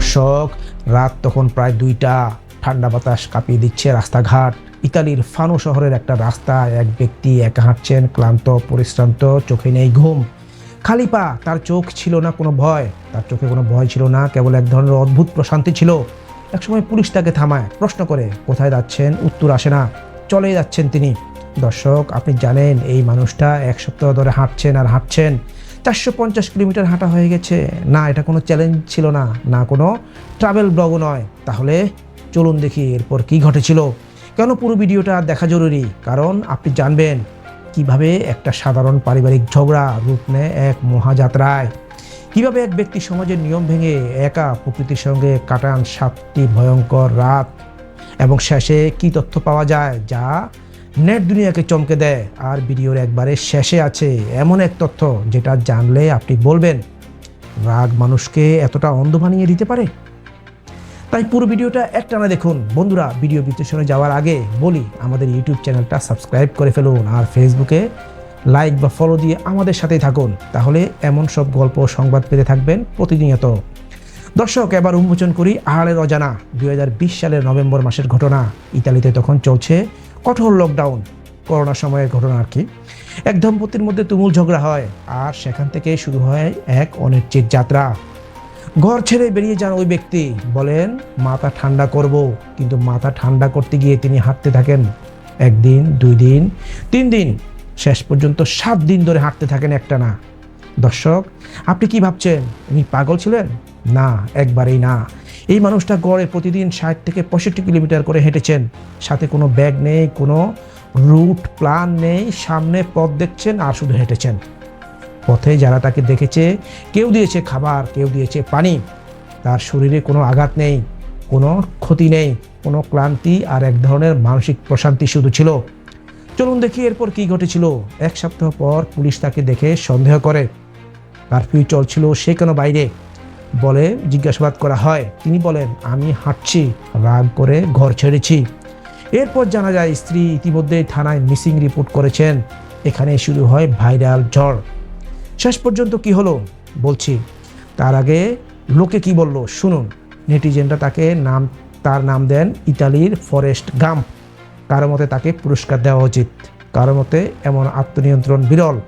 দর্শক, রাত তখন প্রায় দুইটা, ঠান্ডা বাতাস কাঁপিয়ে দিচ্ছে রাস্তাঘাট। ইতালির ফানো শহরের একটা রাস্তায় এক ব্যক্তি একা হাঁটছেন, ক্লান্ত, পরিশ্রান্ত, চোখে নেই ঘুম। খালি পা তার চোখ ছিল না কোনো ভয়, তার চোখে কোনো ভয় ছিল না, কেবল এক ধরনের অদ্ভুত প্রশান্তি ছিল। একসময় পুলিশ তাকে থামায়, প্রশ্ন করে, কোথায় যাচ্ছেন? উত্তর আসে না। চলেই যাচ্ছেন তিনি। দর্শক, আপনি জানেন, এই মানুষটা এক সপ্তাহ ধরে হাঁটছেন আর হাঁটছেন। চারশো পঞ্চাশ কিলোমিটার হাঁটা হয়ে গেছে। না, এটা কোনো চ্যালেঞ্জ ছিল না না কোনো ট্রাভেল ব্লগও নয়। তাহলে চলুন দেখি এরপর কি ঘটেছিল। কেন পুরো ভিডিওটা দেখা জরুরি? কারণ আপনি জানবেন কীভাবে একটা সাধারণ পারিবারিক ঝগড়া রূপ নেয় এক মহাযাত্রায়। কীভাবে এক ব্যক্তি সমাজের নিয়ম ভেঙে একা প্রকৃতির সঙ্গে কাটান সাতটি ভয়ঙ্কর রাত। এবং শেষে কি তথ্য পাওয়া যায়? যা নেট দুনিয়াকে চমকে দেয়, আর ভিডিওর একবারে শেষে আছে এমন এক তথ্য যেটা জানলে আপনি বলবেন, রাগ মানুষকে এতটা অন্ধ বানিয়ে দিতে পারে? তাই পুরো ভিডিওটা একটানা দেখুন। বন্ধুরা, ভিডিও বিশ্লেষণে যাওয়ার আগে বলি, আমাদের ইউটিউব চ্যানেলটা সাবস্ক্রাইব করে ফেলুন, আর ফেসবুকে লাইক বা ফলো দিয়ে আমাদের সাথেই থাকুন। তাহলে এমন সব গল্প সংবাদ পেতে থাকবেন প্রতিনিয়ত। দর্শক, এবার উন্মোচন করি আহারের অজানা। দুই হাজার বিশ সালের নভেম্বর মাসের ঘটনা। ইতালিতে তখন চলছে কঠোর লকডাউন করোনা সময়ের ঘটনা আর কি। এক দম্পতির মধ্যে তুমুল ঝগড়া হয়, আর সেখান থেকে শুরু হয় এক অনিশ্চিত যাত্রা। ঘর ছেড়ে বেরিয়ে যান ওই ব্যক্তি। বলেন, মাথা ঠান্ডা করব, কিন্তু মাথা ঠান্ডা করতে গিয়ে তিনি হাঁটতে থাকেন। একদিন, দুই দিন, তিন দিন, শেষ পর্যন্ত সাত দিন ধরে হাঁটতে থাকেন একটা না দর্শক, আপনি কি ভাবছেন, উনি পাগল ছিলেন? না, একবারেই না। এই মানুষটা গড়ে প্রতিদিন ষাট থেকে পঁয়ষট্টি কিলোমিটার করে হেঁটেছেন। সাথে কোনো ব্যাগ নেই, কোনো রুট প্ল্যান নেই, সামনে পথ দেখছেন আর শুধু হেঁটেছেন। পথে যারা তাকে দেখেছে, কেউ দিয়েছে খাবার, কেউ দিয়েছে পানি, তার শরীরে কোনো আঘাত নেই, কোনো ক্ষতি নেই, কোনো ক্লান্তি আর এক ধরনের মানসিক প্রশান্তি শুধু ছিল। চলুন দেখি এরপর কি ঘটেছিল। এক সপ্তাহ পর পুলিশ তাকে দেখে সন্দেহ করে। কারফিউ চলছিল সে কেন বাইরে। বলে জিজ্ঞাসাবাদ করা হয়। তিনি বলেন, আমি হাঁটছি, রাগ করে ঘর ছেড়েছি। এরপর জানা যায়, স্ত্রী ইতিমধ্যেই থানায় মিসিং রিপোর্ট করেছেন। এখানে শুরু হয় ভাইরাল ঝড়। শেষ পর্যন্ত কি হলো? বলছি, তার আগে লোকে কি বলল? শুনুন, নেটিজেনরা তাকে নাম, তার নাম দেন ইতালির ফরেস্ট গাম্প। কারও মতে তাকে পুরস্কার দেওয়া উচিত। কারও মতে এমন আত্মনিয়ন্ত্রণ বিরল।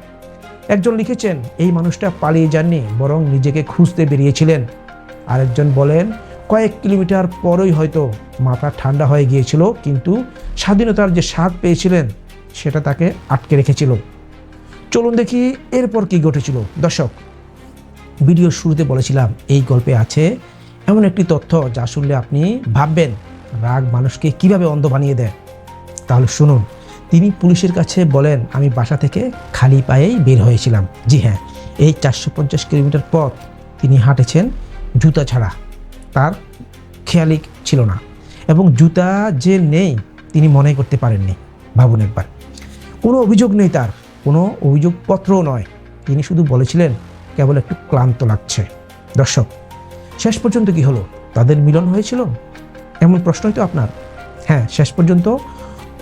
একজন লিখেছেন, এই মানুষটা পালিয়ে যাননি, বরং নিজেকে খুঁজতে বেরিয়েছিলেন। আরেকজন বলেন, কয়েক কিলোমিটার পরই হয়তো মাথা ঠান্ডা হয়ে গিয়েছিল, কিন্তু স্বাধীনতার যে স্বাদ পেয়েছিলেন, সেটা তাকে আটকে রেখেছিল। চলুন দেখি এরপর কি ঘটেছিল। দর্শক ভিডিওর শুরুতে বলেছিলাম, এই গল্পে আছে এমন একটি তথ্য যা শুনলে আপনি ভাববেন, রাগ মানুষকে কীভাবে অন্ধ বানিয়ে দেয়। তাহলে শুনুন। তিনি পুলিশের কাছে বলেন, আমি বাসা থেকে খালি পায়েই বের হয়েছিলাম। জি হ্যাঁ এই চারশো পঞ্চাশ কিলোমিটার পথ তিনি হাঁটেছেন জুতা ছাড়া। তার খেয়ালি ছিল না এবং জুতা যে নেই তিনি মনে করতে পারেননি, ভাবুন একবার। কোনো অভিযোগ নেই তার, কোনো অভিযোগপত্রও নয়। তিনি শুধু বলেছিলেন, কেবল একটু ক্লান্ত লাগছে। দর্শক, শেষ পর্যন্ত কি হলো? তাদের মিলন হয়েছিল? এমন প্রশ্নই তো আপনার। হ্যাঁ শেষ পর্যন্ত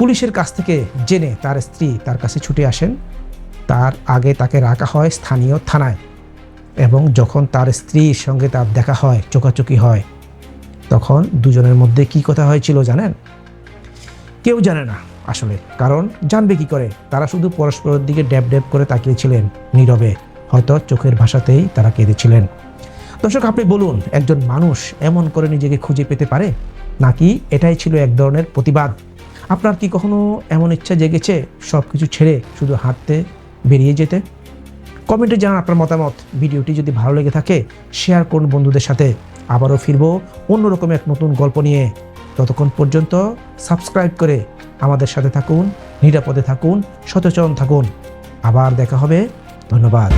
পুলিশের কাছ থেকে জেনে তার স্ত্রী তার কাছে ছুটে আসেন। তার আগে তাকে রাখা হয় স্থানীয় থানায় এবং যখন তার স্ত্রীর সঙ্গে তার দেখা হয় চোকাচুকি হয়, তখন দুজনের মধ্যে কি কথা হয়েছিল জানেন? কেউ জানে না আসলে, কারণ জানবে কি করে? তারা শুধু পরস্পরের দিকে ড্যাব ড্যাব করে তাকিয়েছিলেন নীরবে, হয়তো চোখের ভাষাতেই তারা কেঁদেছিলেন। দর্শক, আপনি বলুন, একজন মানুষ এমন করে নিজেকে খুঁজে পেতে পারে? নাকি এটাই ছিল এক ধরনের প্রতিবাদ? আপনার কি কখনো এমন ইচ্ছা জেগেছে সব কিছু ছেড়ে শুধু হাঁটতে, বেরিয়ে যেতে? কমেন্টে জানান আপনার মতামত। ভিডিওটি যদি ভালো লেগে থাকে, শেয়ার করুন বন্ধুদের সাথে। আবারও ফিরবো অন্যরকম এক নতুন গল্প নিয়ে। ততক্ষণ পর্যন্ত সাবস্ক্রাইব করে আমাদের সাথে থাকুন, নিরাপদে থাকুন, সচেতন থাকুন। আবার দেখা হবে। ধন্যবাদ।